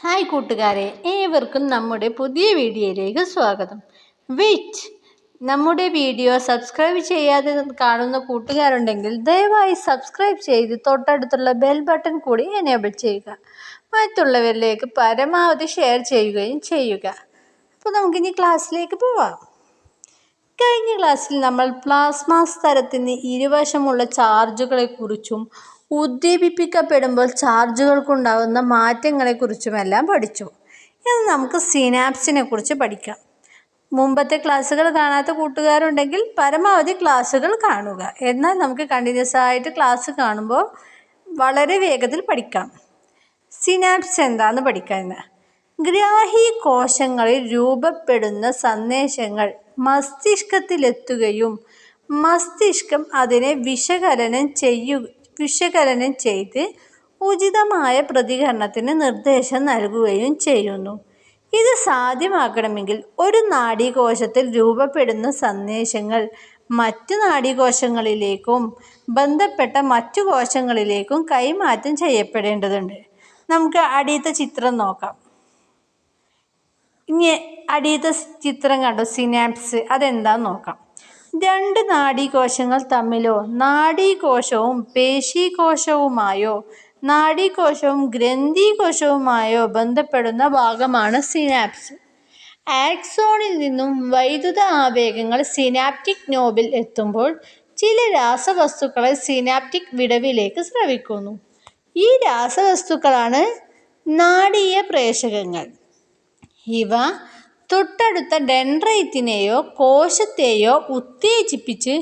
Hi കൂട്ടുകാരെ ഏവർക്കും നമ്മുടെ പുതിയ വീഡിയോയിലേക്ക് സ്വാഗതം. വെയിറ്റ് നമ്മുടെ വീഡിയോ സബ്സ്ക്രൈബ് ചെയ്യാതെ കാണുന്ന കൂട്ടുകാരുണ്ടെങ്കിൽ ദയവായി സബ്സ്ക്രൈബ് ചെയ്ത് തൊട്ടടുത്തുള്ള ബെൽ ബട്ടൺ കൂടി എനേബിൾ ചെയ്യുക. മറ്റുള്ളവരിലേക്ക് പരമാവധി ഷെയർ ചെയ്യുകയും ചെയ്യുക. അപ്പോൾ നമുക്കിനി ക്ലാസ്സിലേക്ക് പോവാം. കഴിഞ്ഞ ക്ലാസ്സിൽ നമ്മൾ പ്ലാസ്മ സ്ഥലത്തിന് ഇരുവശമുള്ള ചാർജുകളെക്കുറിച്ചും ഉദ്ദീപിപ്പിക്കപ്പെടുമ്പോൾ ചാർജുകൾക്കുണ്ടാകുന്ന മാറ്റങ്ങളെക്കുറിച്ചുമെല്ലാം പഠിച്ചു. ഇനി നമുക്ക് സിനാപ്സിനെ കുറിച്ച് പഠിക്കാം. മുമ്പത്തെ ക്ലാസ്സുകൾ കാണാത്ത കൂട്ടുകാരുണ്ടെങ്കിൽ പരമാവധി ക്ലാസ്സുകൾ കാണുക. എന്നാൽ നമുക്ക് കണ്ടിന്യൂസ് ആയിട്ട് ക്ലാസ് കാണുമ്പോൾ വളരെ വേഗത്തിൽ പഠിക്കാം. സിനാപ്സ് എന്താണെന്ന് പഠിക്കാൻ ഗ്രാഹി കോശങ്ങളിൽ രൂപപ്പെടുന്ന സന്ദേശങ്ങൾ മസ്തിഷ്കത്തിലെത്തുകയും മസ്തിഷ്കം അതിനെ വിശകലനം ചെയ്യു വിശകലനം ചെയ്ത് ഉചിതമായ പ്രതികരണത്തിന് നിർദ്ദേശം നൽകുകയും ചെയ്യുന്നു. ഇത് സാധ്യമാക്കണമെങ്കിൽ ഒരു നാഡീകോശത്തിൽ രൂപപ്പെടുന്ന സന്ദേശങ്ങൾ മറ്റു നാഡീകോശങ്ങളിലേക്കും ബന്ധപ്പെട്ട മറ്റു കോശങ്ങളിലേക്കും കൈമാറ്റം ചെയ്യപ്പെടേണ്ടതുണ്ട്. നമുക്ക് അടിയത്തെ ചിത്രം നോക്കാം. ഇനി അടിയത്തെ ചിത്രം കണ്ടു. സിനാപ്സ്. അതെന്താന്ന് നോക്കാം. രണ്ട് നാഡീകോശങ്ങൾ തമ്മിലോ? നാഡീകോശവും പേശീകോശവുമായോ? നാഡീകോശവും ഗ്രന്ഥികോശവുമായോ ബന്ധപ്പെടുന്ന ഭാഗമാണ് സിനാപ്സ്. ആക്സോണിൽ നിന്നും വൈദ്യുത ആവേഗങ്ങൾ സിനാപ്റ്റിക് നോബിൽ എത്തുമ്പോൾ ചില രാസവസ്തുക്കളെ സിനാപ്റ്റിക് വിടവിലേക്ക് സ്രവിക്കുന്നു. ഈ രാസവസ്തുക്കളാണ് നാടീയ പ്രേഷകങ്ങൾ. ഇവ തൊട്ടടുത്ത ഡെൻഡ്രൈറ്റിനെയോ കോശത്തെയോ ഉത്തേജിപ്പിച്ച്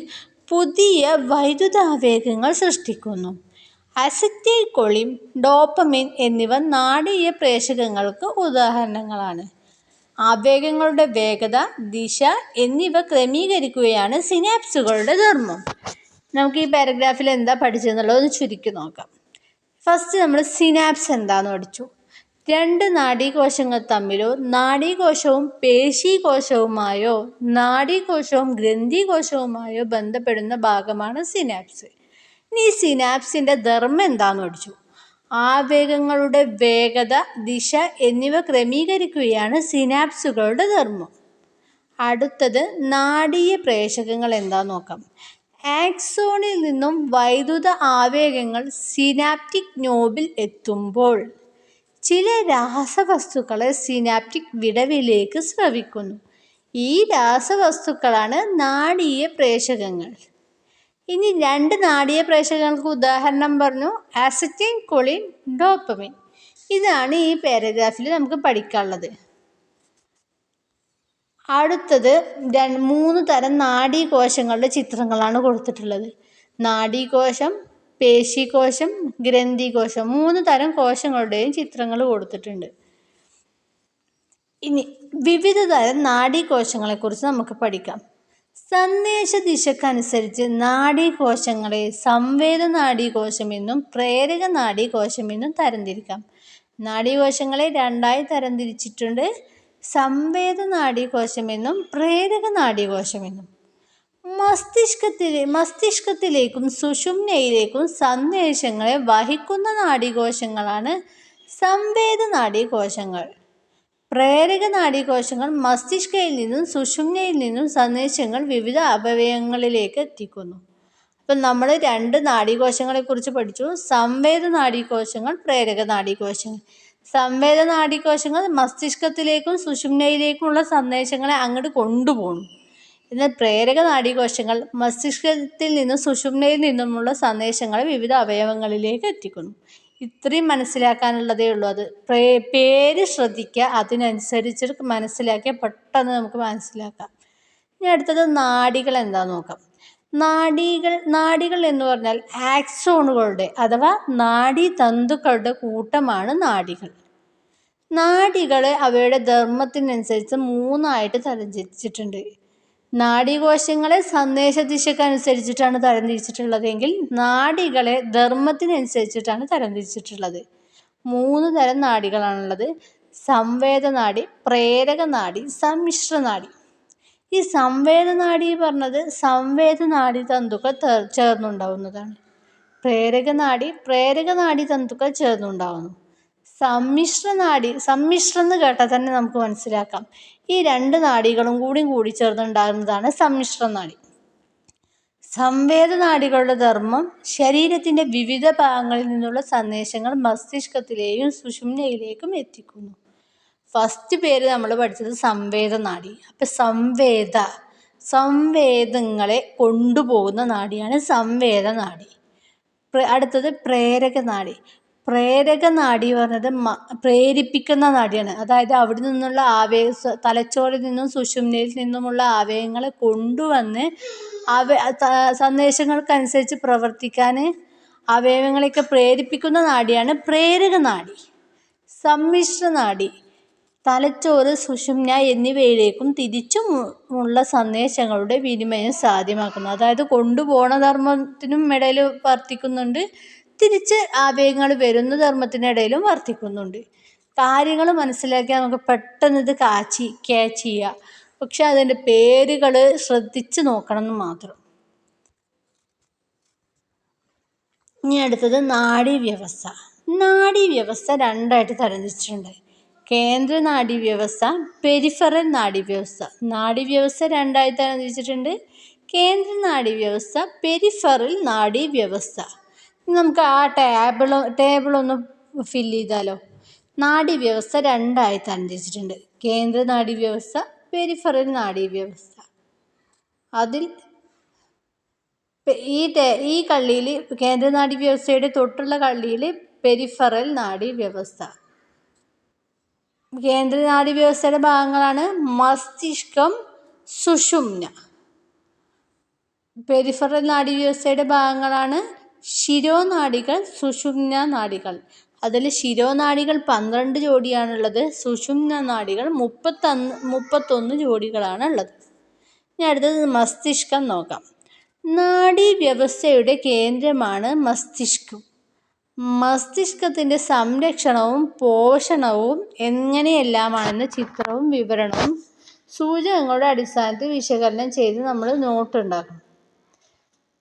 പുതിയ വൈദ്യുതാവേഗങ്ങൾ സൃഷ്ടിക്കുന്നു. അസറ്റൈൽ കൊളിൻ ഡോപ്പമിൻ എന്നിവ നാടീയ പ്രേഷകങ്ങൾക്ക് ഉദാഹരണങ്ങളാണ്. ആവേഗങ്ങളുടെ വേഗത ദിശ എന്നിവ ക്രമീകരിക്കുകയാണ് സിനാപ്സുകളുടെ ധർമ്മം. നമുക്ക് ഈ പാരഗ്രാഫിൽ എന്താ പഠിച്ചതെന്നുള്ളത് ഒന്ന് ചുരുക്കി നോക്കാം. ഫസ്റ്റ് നമ്മൾ സിനാപ്സ് എന്താണെന്ന് പഠിച്ചു. രണ്ട് നാഡീകോശങ്ങൾ തമ്മിലോ നാഡീകോശവും പേശീകോശവുമായോ നാഡീകോശവും ഗ്രന്ഥികോശവുമായോ ബന്ധപ്പെടുന്ന ഭാഗമാണ് സിനാപ്സ്. ഇനി സിനാപ്സിന്റെ ധർമ്മം എന്താണെന്ന് പഠിച്ചു. ആവേഗങ്ങളുടെ വേഗത ദിശ എന്നിവ ക്രമീകരിക്കുകയാണ് സിനാപ്സുകളുടെ ധർമ്മം. അടുത്തത് നാടീയ പ്രേഷകങ്ങൾ എന്താന്ന് നോക്കാം. ആക്സോണിൽ നിന്നും വൈദ്യുത ആവേഗങ്ങൾ സിനാപ്റ്റിക് നോബിൽ എത്തുമ്പോൾ ചില രാസവസ്തുക്കളെ സിനാപ്റ്റിക് വിടവിലേക്ക് സ്രവിക്കുന്നു. ഈ രാസവസ്തുക്കളാണ് നാഡീയ പ്രേഷകങ്ങൾ. ഇനി രണ്ട് നാഡീയ പ്രേഷകങ്ങൾക്ക് ഉദാഹരണം പറഞ്ഞു. Acetylcholine dopamine. ഇതാണ് ഈ പാരഗ്രാഫിൽ നമുക്ക് പഠിക്കാനുള്ളത്. അടുത്തത് മൂന്ന് തരം നാഡീകോശങ്ങളുടെ ചിത്രങ്ങളാണ് കൊടുത്തിട്ടുള്ളത്. നാഡീകോശം പേശികോശം ഗ്രന്ഥികോശം മൂന്ന് തരം കോശങ്ങളുടെയും ചിത്രങ്ങൾ കൊടുത്തിട്ടുണ്ട്. ഇനി വിവിധ തരം നാഡീകോശങ്ങളെക്കുറിച്ച് നമുക്ക് പഠിക്കാം. സന്ദേശ ദിശക്കനുസരിച്ച് നാഡീകോശങ്ങളെ സംവേദ നാഡീകോശമെന്നും പ്രേരക നാഡീകോശമെന്നും തരംതിരിക്കാം. നാഡീകോശങ്ങളെ രണ്ടായി തരംതിരിച്ചിട്ടുണ്ട്. സംവേദ നാഡീകോശമെന്നും പ്രേരക നാഡീകോശമെന്നും മസ്തിഷ്കത്തിലെ മസ്തിഷ്കത്തിലേക്കും സുഷുമ്നയിലേക്കും സന്ദേശങ്ങളെ വഹിക്കുന്ന നാഡീകോശങ്ങളാണ് സംവേദ നാഡീകോശങ്ങൾ പ്രേരക നാഡീകോശങ്ങൾ മസ്തിഷ്കയിൽ നിന്നും സുഷുമ്നയിൽ നിന്നും സന്ദേശങ്ങൾ വിവിധ അവയവങ്ങളിലേക്ക് എത്തിക്കുന്നു. അപ്പം നമ്മൾ രണ്ട് നാഡീകോശങ്ങളെക്കുറിച്ച് പഠിച്ചു. സംവേദ നാഡീകോശങ്ങൾ പ്രേരക നാഡീകോശങ്ങൾ. സംവേദ നാഡീകോശങ്ങൾ മസ്തിഷ്കത്തിലേക്കും സുഷുമ്നയിലേക്കുമുള്ള സന്ദേശങ്ങളെ അങ്ങോട്ട് കൊണ്ടുപോകുന്നു. എന്നാൽ പ്രേരക നാഡീകോശങ്ങൾ മസ്തിഷ്കത്തിൽ നിന്നും സുഷുമ്നയിൽ നിന്നുമുള്ള സന്ദേശങ്ങൾ വിവിധ അവയവങ്ങളിലേക്ക് എത്തിക്കുന്നു. ഇത്രയും മനസ്സിലാക്കാനുള്ളതേ ഉള്ളൂ. അത് പ്രേ പേര് ശ്രദ്ധിക്കുക അതിനനുസരിച്ച് മനസ്സിലാക്കിയാൽ പെട്ടെന്ന് നമുക്ക് മനസ്സിലാക്കാം. ഇനി അടുത്തത് നാഡികൾ എന്താണെന്ന് നോക്കാം. നാഡികൾ നാഡികൾ എന്ന് പറഞ്ഞാൽ ആക്സോണുകളുടെ അഥവാ നാഡീതന്തുക്കളുടെ കൂട്ടമാണ് നാഡികൾ. നാഡികളെ അവയുടെ ധർമ്മത്തിനനുസരിച്ച് മൂന്നായിട്ട് തരംതിരിച്ചിട്ടുണ്ട് നാഡീകോശങ്ങളെ സന്ദേശ ദിശക്കനുസരിച്ചിട്ടാണ് തരംതിരിച്ചിട്ടുള്ളതെങ്കിൽ നാഡികളെ ധർമ്മത്തിനനുസരിച്ചിട്ടാണ് തരംതിരിച്ചിട്ടുള്ളത് മൂന്ന് തരം നാഡികളാണുള്ളത്. സംവേദനാഡി പ്രേരകനാഡി സമ്മിശ്രനാഡി ഈ സംവേദനാഡി പറഞ്ഞത് സംവേദനാഡി തന്തുക്കൾ ചേർന്നുണ്ടാവുന്നതാണ്. പ്രേരകനാഡി പ്രേരകനാഡി തന്തുക്കൾ ചേർന്നുണ്ടാവുന്നു. സമ്മിശ്ര നാഡി സമ്മിശ്രം എന്ന് കേട്ടാൽ തന്നെ നമുക്ക് മനസ്സിലാക്കാം. ഈ രണ്ട് നാഡികളും കൂടി കൂടിച്ചേർന്നുണ്ടാകുന്നതാണ് സമ്മിശ്ര നാഡി സംവേദ നാഡികളുടെ ധർമ്മം ശരീരത്തിന്റെ വിവിധ ഭാഗങ്ങളിൽ നിന്നുള്ള സന്ദേശങ്ങൾ മസ്തിഷ്കത്തിലെയും സുഷുമ്നയിലേക്കും എത്തിക്കുന്നു. ഫസ്റ്റ് പേര് നമ്മൾ പഠിച്ചത് സംവേദ നാഡി അപ്പം സംവേദ സംവേദങ്ങളെ കൊണ്ടുപോകുന്ന നാടിയാണ് സംവേദ നാഡി അടുത്തത് പ്രേരക നാഡി പ്രേരക നാഡി പറഞ്ഞത് പ്രേരിപ്പിക്കുന്ന നാഡിയാണ് അതായത് അവിടെ നിന്നുള്ള ആവേഗ തലച്ചോറിൽ നിന്നും സുഷുമ്നയിൽ നിന്നുമുള്ള ആവേഗങ്ങളെ കൊണ്ടുവന്ന് അവ സന്ദേശങ്ങൾക്കനുസരിച്ച് പ്രവർത്തിക്കാൻ അവയവങ്ങളെയൊക്കെ പ്രേരിപ്പിക്കുന്ന നാഡിയാണ് പ്രേരക നാഡി സമ്മിശ്ര നാഡി തലച്ചോറ് സുഷുമ്ന എന്നിവയിലേക്കും തിരിച്ചുമുള്ള സന്ദേശങ്ങളുടെ വിനിമയം സാധ്യമാക്കുന്നു. അതായത് കൊണ്ടുപോണ ധർമ്മത്തിനും ഇടയിൽ വർത്തിക്കുന്നുണ്ട്. തിരിച്ച് ആവേഗങ്ങൾ വരുന്ന ധർമ്മത്തിനിടയിലും വർദ്ധിക്കുന്നുണ്ട് കാര്യങ്ങൾ മനസ്സിലാക്കി നമുക്ക് പെട്ടെന്ന് ഇത് കാച്ചി ക്യാച്ച് ചെയ്യുക പക്ഷെ അതിന്റെ പേരുകൾ ശ്രദ്ധിച്ച് നോക്കണം എന്ന് മാത്രം. ഇനി അടുത്തത് നാഡീവ്യവസ്ഥ. നാഡീവ്യവസ്ഥ രണ്ടായിട്ട് തരംതിരിച്ചിട്ടുണ്ട്. കേന്ദ്ര നാഡീവ്യവസ്ഥ പെരിഫറൽ നാഡീവ്യവസ്ഥ. നാഡീവ്യവസ്ഥ രണ്ടായി തരംതിരിച്ചിട്ടുണ്ട്. കേന്ദ്ര നാഡീവ്യവസ്ഥ പെരിഫറൽ നാഡീവ്യവസ്ഥ. നമുക്ക് ആ ടേബിൾ ടേബിളൊന്ന് ഫില്ല് ചെയ്താലോ? നാഡീവ്യവസ്ഥ രണ്ടായി തരംതിരിച്ചിട്ടുണ്ട്. കേന്ദ്ര നാഡീവ്യവസ്ഥ പെരിഫറൽ നാഡീവ്യവസ്ഥ. അതിൽ ഈ ഈ കള്ളിയിൽ കേന്ദ്ര നാഡീവ്യവസ്ഥയുടെ തൊട്ടുള്ള കള്ളിയിൽ പെരിഫറൽ നാഡീവ്യവസ്ഥ. കേന്ദ്ര നാഡീവ്യവസ്ഥയുടെ ഭാഗങ്ങളാണ് മസ്തിഷ്കം സുഷുമ്ന. പെരിഫറൽ നാഡീവ്യവസ്ഥയുടെ ഭാഗങ്ങളാണ് ശിരോനാഡികൾ സുഷുമ്ന നാഡികൾ അതിൽ ശിരോനാഡികൾ പന്ത്രണ്ട് ജോഡിയാണുള്ളത് സുഷുമ്ന നാഡികൾ മുപ്പത്തൊന്ന് മുപ്പത്തൊന്ന് ജോഡികളാണ് ഉള്ളത് ഇനി അടുത്തത് മസ്തിഷ്കം നോക്കാം. നാഡീവ്യവസ്ഥയുടെ കേന്ദ്രമാണ് മസ്തിഷ്കം. മസ്തിഷ്കത്തിന്റെ സംരക്ഷണവും പോഷണവും എങ്ങനെയെല്ലാമാണെന്ന് ചിത്രവും വിവരണവും സൂചകങ്ങളുടെ അടിസ്ഥാനത്തിൽ വിശകലനം ചെയ്ത് നമ്മൾ നോട്ട് ഉണ്ടാക്കണം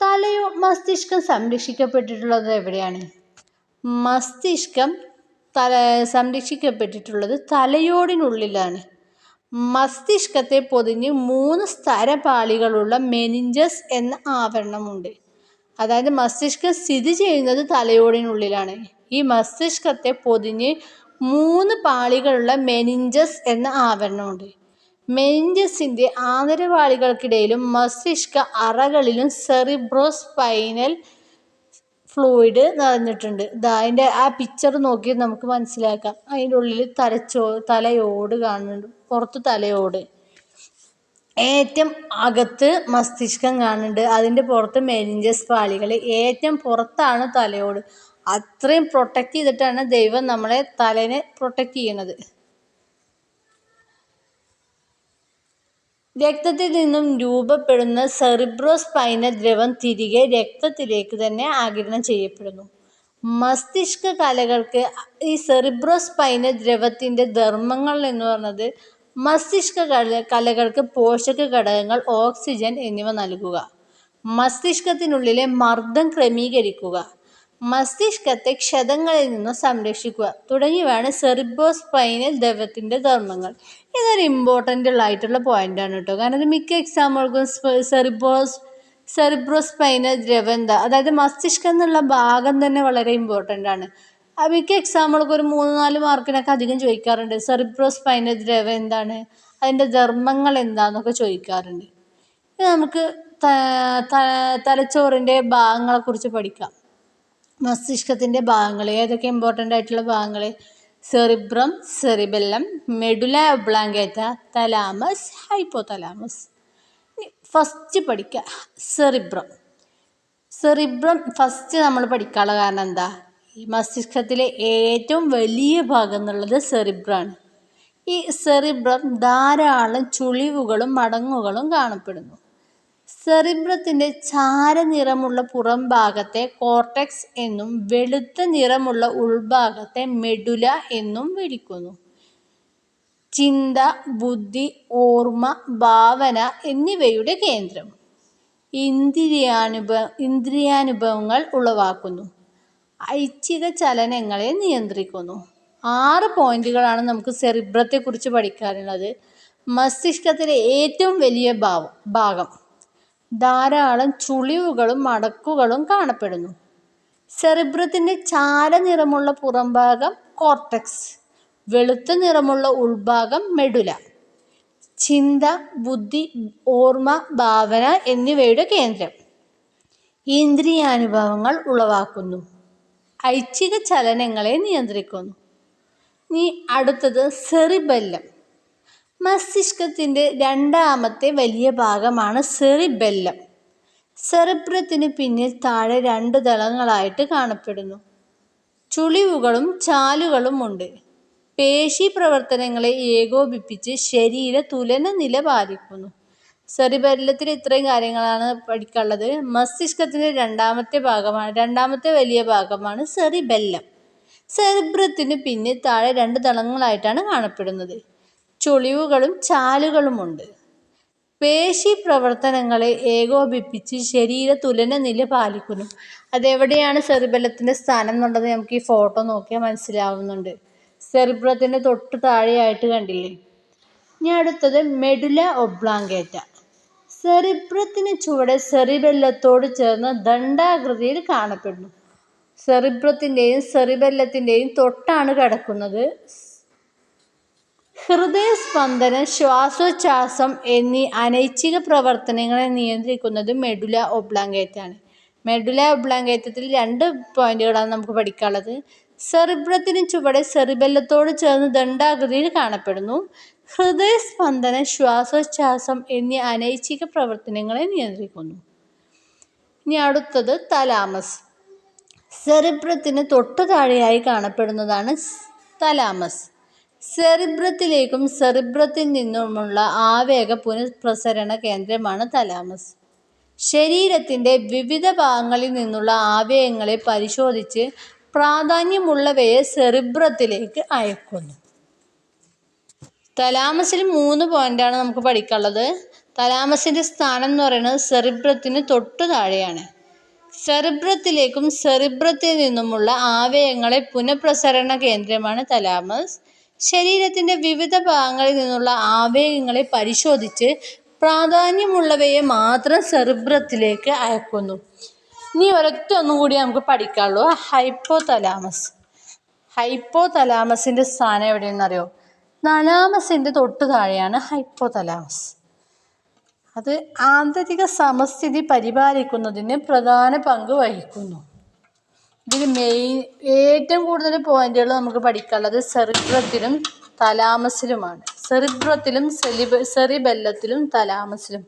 തലയോ മസ്തിഷ്കം സംരക്ഷിക്കപ്പെട്ടിട്ടുള്ളത് എവിടെയാണ്? മസ്തിഷ്കം തല സംരക്ഷിക്കപ്പെട്ടിട്ടുള്ളത് തലയോടിനുള്ളിലാണ്. മസ്തിഷ്കത്തെ പൊതിഞ്ഞ് മൂന്ന് സ്തരപാളികളുള്ള മെനിഞ്ചസ് എന്ന ആവരണമുണ്ട്. അതായത് മസ്തിഷ്കം സ്ഥിതി ചെയ്യുന്നത് തലയോടിനുള്ളിലാണ്. ഈ മസ്തിഷ്കത്തെ പൊതിഞ്ഞ് മൂന്ന് പാളികളുള്ള മെനിഞ്ചസ് എന്ന ആവരണമുണ്ട്. മെനിഞ്ചസിന്റെ ആന്തരവാളികൾക്കിടയിലും മസ്തിഷ്ക അറകളിലും സെറിബ്രോ സ്പൈനൽ ഫ്ലൂയിഡ് നിറഞ്ഞിട്ടുണ്ട്. ഇതാ അതിന്റെ ആ പിക്ചർ നോക്കി നമുക്ക് മനസ്സിലാക്കാം. അതിന്റെ ഉള്ളിൽ തലച്ചോ തലയോട് കാണുന്നുണ്ട്. പുറത്ത് തലയോട്. ഏറ്റവും അകത്ത് മസ്തിഷ്കം കാണുന്നുണ്ട്. അതിന്റെ പുറത്ത് മെനിഞ്ചസ് പാളികൾ. ഏറ്റവും പുറത്താണ് തലയോട്. അത്രയും പ്രൊട്ടക്റ്റ് ചെയ്തിട്ടാണ് ദൈവം നമ്മളെ തലേനെ പ്രൊട്ടക്റ്റ് ചെയ്യണത് രക്തത്തിൽ നിന്നും രൂപപ്പെടുന്ന സെറിബ്രോസ്പൈനൽ ദ്രവം തിരികെ രക്തത്തിലേക്ക് തന്നെ ആഗിരണം ചെയ്യപ്പെടുന്നു. മസ്തിഷ്ക കലകൾക്ക് ഈ സെറിബ്രോസ്പൈനൽ ദ്രവത്തിന്റെ ധർമ്മങ്ങൾ എന്ന് പറഞ്ഞത് മസ്തിഷ്ക കല കലകൾക്ക് പോഷക ഘടകങ്ങൾ ഓക്സിജൻ എന്നിവ നൽകുക. മസ്തിഷ്കത്തിനുള്ളിലെ മർദ്ദം ക്രമീകരിക്കുക. മസ്തിഷ്കത്തെ ക്ഷതങ്ങളിൽ നിന്നും സംരക്ഷിക്കുക. തുടങ്ങിയവയാണ് സെറിബ്രോസ്പൈനൽ ദ്രവത്തിന്റെ ധർമ്മങ്ങൾ. ഇതൊരു ഇമ്പോർട്ടന്റ് ആയിട്ടുള്ള പോയിന്റാണ് കേട്ടോ. കാരണം ഇത് മിക്ക എക്സാമുകൾക്കും സെറിബ്രോസ് സെറിബ്രോസ്പൈനൽ ദ്രവം എന്താ? അതായത് മസ്തിഷ്കം എന്നുള്ള ഭാഗം തന്നെ വളരെ ഇമ്പോർട്ടന്റ് ആണ്. മിക്ക എക്സാമുകൾക്ക് ഒരു മൂന്ന് നാല് മാർക്കിനൊക്കെ അധികം ചോദിക്കാറുണ്ട്. സെറിബ്രോസ്പൈനൽ ദ്രവം എന്താണ്? അതിന്റെ ധർമ്മങ്ങൾ എന്താണെന്നൊക്കെ ചോദിക്കാറുണ്ട്. ഇനി നമുക്ക് തലച്ചോറിന്റെ ഭാഗങ്ങളെക്കുറിച്ച് പഠിക്കാം. മസ്തിഷ്കത്തിന്റെ ഭാഗങ്ങൾ ഏതൊക്കെ ഇമ്പോർട്ടന്റ് ആയിട്ടുള്ള ഭാഗങ്ങൾ? Cerebrum cerebellum medulla oblongata thalamus hypothalamus first പഠിക്കുക സെറിബ്രം. സെറിബ്രം ഫസ്റ്റ് നമ്മൾ പഠിക്കാനുള്ള കാരണം എന്താ? ഈ മസ്തിഷ്കത്തിലെ ഏറ്റവും വലിയ ഭാഗം എന്നുള്ളത് സെറിബ്രാണ്. ഈ സെറിബ്രം ധാരാളം ചുളിവുകളും മടങ്ങുകളും കാണപ്പെടുന്നു. സെറിബ്രത്തിന്റെ ചാരനിറമുള്ള പുറംഭാഗത്തെ കോർട്ടെക്സ് എന്നും വെളുത്ത നിറമുള്ള ഉൾഭാഗത്തെ മെഡുല എന്നും വിളിക്കുന്നു. ചിന്ത ബുദ്ധി ഓർമ്മ ഭാവന എന്നിവയുടെ കേന്ദ്രം. ഇന്ദ്രിയാനുഭവ ഇന്ദ്രിയാനുഭവങ്ങൾ ഉളവാക്കുന്നു. ഐച്ഛിക ചലനങ്ങളെ നിയന്ത്രിക്കുന്നു. ആറ് പോയിന്റുകളാണ് നമുക്ക് സെറിബ്രത്തെക്കുറിച്ച് പഠിക്കാനുള്ളത്. മസ്തിഷ്കത്തിലെ ഏറ്റവും വലിയ ഭാവം ഭാഗം. ധാരാളം ചുളിവുകളും മടക്കുകളും കാണപ്പെടുന്നു. സെറിബ്രത്തിന്റെ ചാരനിറമുള്ള പുറംഭാഗം കോർട്ടക്സ് വെളുത്ത നിറമുള്ള ഉൾഭാഗം മെഡുല ചിന്ത ബുദ്ധി ഓർമ്മ ഭാവന എന്നിവയുടെ കേന്ദ്രം. ഇന്ദ്രിയാനുഭവങ്ങൾ ഉളവാക്കുന്നു. ഐച്ഛിക ചലനങ്ങളെ നിയന്ത്രിക്കുന്നു. ഇനി അടുത്തത് സെറിബെല്ലം. മസ്തിഷ്കത്തിന്റെ രണ്ടാമത്തെ വലിയ ഭാഗമാണ് സെറിബെല്ലം. സെറിബ്രത്തിന് പിന്നിൽ താഴെ രണ്ട് തലങ്ങളായിട്ട് കാണപ്പെടുന്നു. ചുളിവുകളും ചാലുകളും ഉണ്ട്. പേശി പ്രവർത്തനങ്ങളെ ഏകോപിപ്പിച്ച് ശരീര തുലന നില പാലിക്കുന്നു. സെറിബെല്ലത്തിൽ ഇത്രയും കാര്യങ്ങളാണ് പഠിക്കാനുള്ളത്. മസ്തിഷ്കത്തിന്റെ രണ്ടാമത്തെ ഭാഗമാണ് രണ്ടാമത്തെ വലിയ ഭാഗമാണ് സെറിബെല്ലം. സെറിബ്രത്തിന് പിന്നിൽ താഴെ രണ്ട് തലങ്ങളായിട്ടാണ് കാണപ്പെടുന്നത്. ചുളിവുകളും ചാലുകളുമുണ്ട്. പേശി പ്രവർത്തനങ്ങളെ ഏകോപിപ്പിച്ച് ശരീര തുലന നില പാലിക്കുന്നു. അതെവിടെയാണ് സെറിബലത്തിന്റെ സ്ഥാനം എന്നുള്ളത് നമുക്ക് ഈ ഫോട്ടോ നോക്കിയാൽ മനസ്സിലാവുന്നുണ്ട്. സെറിബ്രത്തിന്റെ തൊട്ട് താഴെയായിട്ട് കണ്ടില്ലേ? ഇനി അടുത്തത് മെഡുല ഒബ്ലാങ്കേറ്റ. സെറിബ്രത്തിന് ചുവടെ സെറിബെല്ലത്തോട് ചേർന്ന് ദണ്ഡാകൃതിയിൽ കാണപ്പെടുന്നു. സെറിബ്രത്തിന്റെയും സെറിബെല്ലത്തിന്റെയും തൊട്ടാണ് കിടക്കുന്നത് ഹൃദയസ്പന്ദനം ശ്വാസോച്ഛ്വാസം എന്നീ അനൈച്ഛിക പ്രവർത്തനങ്ങളെ നിയന്ത്രിക്കുന്നത് മെഡുല ഒബ്ലാങ്കേറ്റാണ്. മെഡുല ഒബ്ലാങ്കേറ്റത്തിൽ രണ്ട് പോയിന്റുകളാണ് നമുക്ക് പഠിക്കാനുള്ളത്. സെറിബ്രത്തിന് ചുവടെ സെറിബെല്ലത്തോട് ചേർന്ന് ദണ്ഡാകൃതിയിൽ കാണപ്പെടുന്നു. ഹൃദയസ്പന്ദനം ശ്വാസോച്ഛ്വാസം എന്നീ അനൈച്ഛിക പ്രവർത്തനങ്ങളെ നിയന്ത്രിക്കുന്നു. ഇനി അടുത്തത് തലാമസ്. സെറിബ്രത്തിന് തൊട്ടു താഴെയായി കാണപ്പെടുന്നതാണ് തലാമസ്. സെറിബ്രത്തിലേക്കും സെറിബ്രത്തിൽ നിന്നുമുള്ള ആവേഗ പുനഃപ്രസരണ കേന്ദ്രമാണ് തലാമസ്. ശരീരത്തിന്റെ വിവിധ ഭാഗങ്ങളിൽ നിന്നുള്ള ആവേഗങ്ങളെ പരിശോധിച്ച് പ്രാധാന്യമുള്ളവയെ സെറിബ്രത്തിലേക്ക് അയക്കുന്നു. തലാമസിൽ മൂന്ന് പോയിന്റാണ് നമുക്ക് പഠിക്കാനുള്ളത്. തലാമസിന്റെ സ്ഥാനം എന്ന് പറയുന്നത് സെറിബ്രത്തിന് തൊട്ടു താഴെയാണ്. സെറിബ്രത്തിലേക്കും സെറിബ്രത്തിൽ നിന്നുമുള്ള ആവേഗങ്ങളെ പുനഃപ്രസരണ കേന്ദ്രമാണ് തലാമസ്. ശരീരത്തിന്റെ വിവിധ ഭാഗങ്ങളിൽ നിന്നുള്ള ആവേഗങ്ങളെ പരിശോധിച്ച് പ്രാധാന്യമുള്ളവയെ മാത്രം സെറിബ്രത്തിലേക്ക് അയക്കുന്നു. ഇനി ഒരൊറ്റ ഒന്നും കൂടി നമുക്ക് പഠിക്കാനുള്ളൂ. ഹൈപ്പോ തലാമസ് ഹൈപ്പോ തലാമസിന്റെ സ്ഥാനം എവിടെയെന്നറിയോ തലാമസിന്റെ തൊട്ട് താഴെയാണ് ഹൈപ്പോ തലാമസ് അത് ആന്തരിക സമസ്ഥിതി പരിപാലിക്കുന്നതിന് പ്രധാന പങ്ക് വഹിക്കുന്നു. ഇതിൽ മെയിൻ ഏറ്റവും കൂടുതൽ പോയിന്റുകൾ നമുക്ക് പഠിക്കാനുള്ളത് സെറിബ്രത്തിലും തലാമസിലുമാണ്. സെറിബ്രത്തിലും സെലിബ സെറിബെല്ലത്തിലും തലാമസിലും.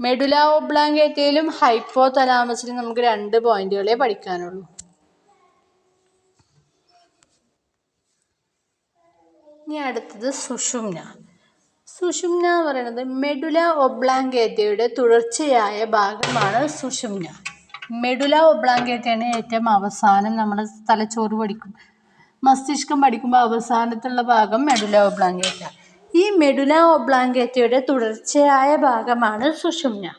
മെഡുല ഒബ്ലാങ്കേറ്റയിലും ഹൈപ്പോ തലാമസിലും നമുക്ക് രണ്ട് പോയിന്റുകളെ പഠിക്കാനുള്ളൂ. ഇനി അടുത്തത് സുഷുമ്ന. സുഷുമ്ന എന്ന് പറയുന്നത് മെഡുല ഒബ്ലാങ്കേറ്റയുടെ തുടർച്ചയായ ഭാഗമാണ് സുഷുമ്ന. മെഡുല ഒബ്ലാങ്കേറ്റയാണ് ഏറ്റവും അവസാനം നമ്മൾ തലച്ചോറ് പഠിക്കും. മസ്തിഷ്കം പഠിക്കുമ്പോൾ അവസാനത്തുള്ള ഭാഗം മെഡുല ഒബ്ലാങ്കേറ്റ. ഈ മെഡുല ഒബ്ലാങ്കേറ്റയുടെ തുടർച്ചയായ ഭാഗമാണ് സുഷുമ്ന.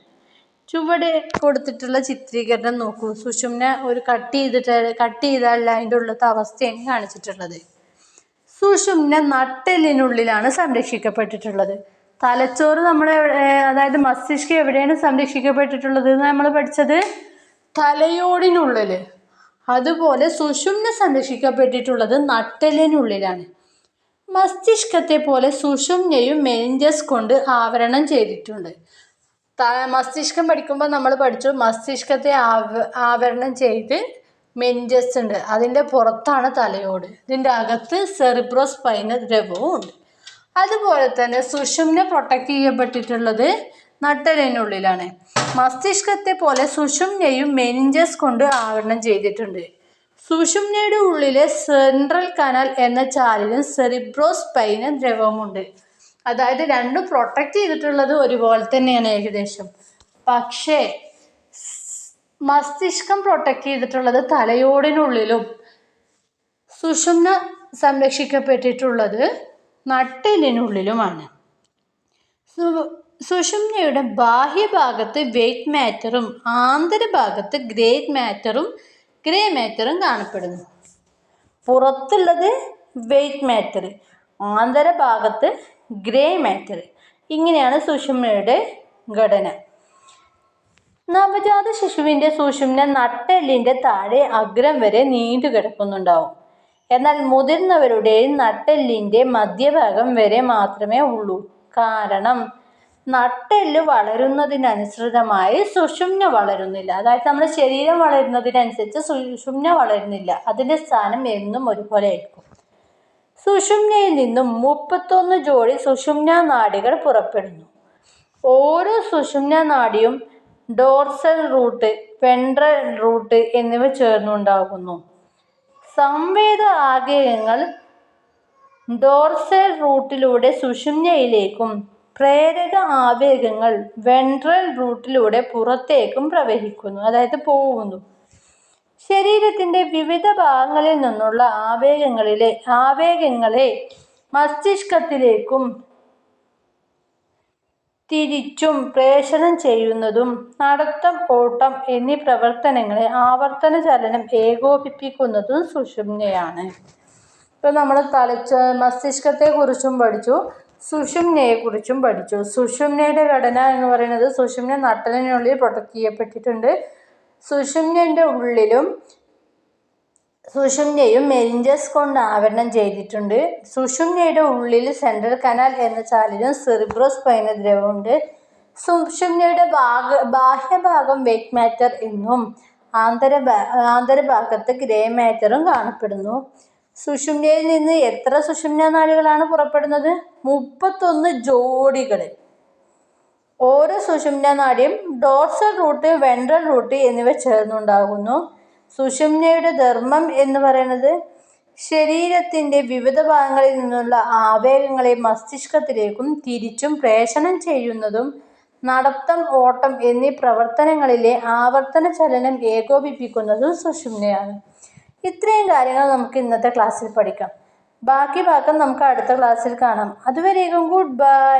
ചുവടെ കൊടുത്തിട്ടുള്ള ചിത്രീകരണം നോക്കൂ. സുഷുമ്ന ഒരു കട്ട് ചെയ്തിട്ട് കട്ട് ചെയ്താൽ അതിന്റെ ഉള്ളത്തെ അവസ്ഥയാണ് കാണിച്ചിട്ടുള്ളത്. സുഷുമ്ന നട്ടെല്ലിനുള്ളിലാണ് സംരക്ഷിക്കപ്പെട്ടിട്ടുള്ളത്. തലച്ചോറ് നമ്മൾ അതായത് മസ്തിഷ്കം എവിടെയാണ് സംരക്ഷിക്കപ്പെട്ടിട്ടുള്ളത് എന്ന് നമ്മൾ പഠിച്ചത്? തലയോടിനുള്ളിൽ അതുപോലെ സുഷുമ്ന സംരക്ഷിക്കപ്പെട്ടിട്ടുള്ളത് നട്ടലിനുള്ളിലാണ് മസ്തിഷ്കത്തെ പോലെ സുഷുമ്നയും മെനിഞ്ചസ് കൊണ്ട് ആവരണം ചെയ്തിട്ടുണ്ട്. മസ്തിഷ്കം പഠിക്കുമ്പോൾ നമ്മൾ പഠിച്ചു മസ്തിഷ്കത്തെ ആവ ആവരണം ചെയ്ത് മെൻജസ് ഉണ്ട്. അതിന്റെ പുറത്താണ് തലയോട്. ഇതിന്റെ അകത്ത് സെറിബ്രോസ്പൈന ദ്രവവും ഉണ്ട്. അതുപോലെ തന്നെ സുഷുമ്ന പ്രൊട്ടക്റ്റ് ചെയ്യപ്പെട്ടിട്ടുള്ളത് നട്ടലിനുള്ളിലാണ്. മസ്തിഷ്കത്തെ പോലെ സുഷുമ്നയും മെനിഞ്ചസ് കൊണ്ട് ആവരണം ചെയ്തിട്ടുണ്ട്. സുഷുമ്നയുടെ ഉള്ളിലെ സെൻട്രൽ കനാൽ എന്ന ചാലിലും സെറിബ്രോസ്പൈന ദ്രവമുണ്ട്. അതായത് രണ്ടും പ്രൊട്ടക്റ്റ് ചെയ്തിട്ടുള്ളത് ഒരുപോലെ തന്നെയാണ് ഏകദേശം. പക്ഷേ മസ്തിഷ്കം പ്രൊട്ടക്റ്റ് ചെയ്തിട്ടുള്ളത് തലയോടിനുള്ളിലും സുഷുമ്ന സംരക്ഷിക്കപ്പെട്ടിട്ടുള്ളത് നട്ടെല്ലിനുള്ളിലുമാണ് സു സുഷുമ്നയുടെ ബാഹ്യഭാഗത്ത് വെയ്റ്റ് മാറ്ററും ആന്തരഭാഗത്ത് ഗ്രേറ്റ് മാറ്ററും ഗ്രേ മാറ്ററും കാണപ്പെടുന്നു. പുറത്തുള്ളത് വെയ്റ്റ് മാറ്റർ ആന്തരഭാഗത്ത് ഗ്രേ മാറ്റർ ഇങ്ങനെയാണ് സുഷുമ്നയുടെ ഘടന. നവജാത ശിശുവിന്റെ സുഷുമ്ന നട്ടെല്ലിന്റെ താഴെ അഗ്രം വരെ നീണ്ടു കിടക്കുന്നുണ്ടാവും. എന്നാൽ മുതിർന്നവരുടെ നട്ടെല്ലിന്റെ മധ്യഭാഗം വരെ മാത്രമേ ഉള്ളൂ. കാരണം നട്ടെല്ല് വളരുന്നതിനനുസൃതമായി സുഷുമ്ന വളരുന്നില്ല. അതായത് നമ്മുടെ ശരീരം വളരുന്നതിനനുസരിച്ച് സുഷുമ്ന വളരുന്നില്ല. അതിന്റെ സ്ഥാനം എന്നും ഒരുപോലെ ആയിരിക്കും. സുഷുമ്നയിൽ നിന്നും മുപ്പത്തൊന്ന് ജോഡി സുഷുമ്ന നാടികൾ പുറപ്പെടുന്നു. ഓരോ സുഷുമ്ന നാടിയും ഡോർസൽ റൂട്ട് വെൻട്രൽ റൂട്ട് എന്നിവ ചേർന്നുണ്ടാകുന്നു. സംവേദ ആഗ്രഹങ്ങൾ ഡോർസൽ റൂട്ടിലൂടെ സുഷുമ്നയിലേക്കും പ്രേരക ആവേഗങ്ങൾ വെൻട്രൽ റൂട്ടിലൂടെ പുറത്തേക്കും പ്രവഹിക്കുന്നു. അതായത് പോകുന്നു. ശരീരത്തിന്റെ വിവിധ ഭാഗങ്ങളിൽ നിന്നുള്ള ആവേഗങ്ങളിലെ ആവേഗങ്ങളെ മസ്തിഷ്കത്തിലേക്കും തിരിച്ചും പ്രേഷണം ചെയ്യുന്നതും നടത്തം ഓട്ടം എന്നീ പ്രവർത്തനങ്ങളെ ആവർത്തന ചലനം ഏകോപിപ്പിക്കുന്നതും സുഷുമ്നയാണ്. ഇപ്പോൾ നമ്മൾ തലച്ച മസ്തിഷ്കത്തെക്കുറിച്ചും പഠിച്ചു. സുഷുമ്നയെക്കുറിച്ചും പഠിച്ചു. സുഷുമ്നയുടെ ഘടന എന്ന് പറയുന്നത് സുഷുമ്ന നട്ടലിനുള്ളിൽ പ്രൊട്ടക്ട് ചെയ്യപ്പെട്ടിട്ടുണ്ട്. സുഷുമ്നന്റെ ഉള്ളിലും സുഷുമ്നയും മെരിഞ്ചസ് കൊണ്ട് ആവരണം ചെയ്തിട്ടുണ്ട്. സുഷുമ്നയുടെ ഉള്ളിൽ സെൻട്രൽ കനാൽ എന്ന ചാലിലും സെറിബ്രോസ്പൈന ദ്രവമുണ്ട് സുഷുമ്നയുടെ ഭാഗ ബാഹ്യഭാഗം വെറ്റ് മാറ്റർ എന്നും ആന്തര ആന്തരഭാഗത്ത് ഗ്രേ മാറ്ററും കാണപ്പെടുന്നു. സുഷുമ്നയിൽ നിന്ന് എത്ര സുഷുമ്ന നാളുകളാണ് പുറപ്പെടുന്നത്? മുപ്പത്തൊന്ന് ജോഡികൾ. ഓരോ സുഷുമ്ന നാടിയും ഡോർസൽ റൂട്ട് വെൻട്രൽ റൂട്ട് എന്നിവ ചേർന്നുണ്ടാകുന്നു. സുഷുമ്നയുടെ ധർമ്മം എന്ന് പറയുന്നത് ശരീരത്തിന്റെ വിവിധ ഭാഗങ്ങളിൽ നിന്നുള്ള ആവേഗങ്ങളെ മസ്തിഷ്കത്തിലേക്കും തിരിച്ചും പ്രേഷണം ചെയ്യുന്നതും നടത്തം ഓട്ടം എന്നീ പ്രവർത്തനങ്ങളിലെ ആവർത്തന ചലനം ഏകോപിപ്പിക്കുന്നതും സുഷുമ്നയാണ്. ഇത്രയും കാര്യങ്ങൾ നമുക്ക് ഇന്നത്തെ ക്ലാസ്സിൽ പഠിക്കാം. ബാക്കി ഭാഗം നമുക്ക് അടുത്ത ക്ലാസ്സിൽ കാണാം. അതുവരേക്കും ഗുഡ് ബൈ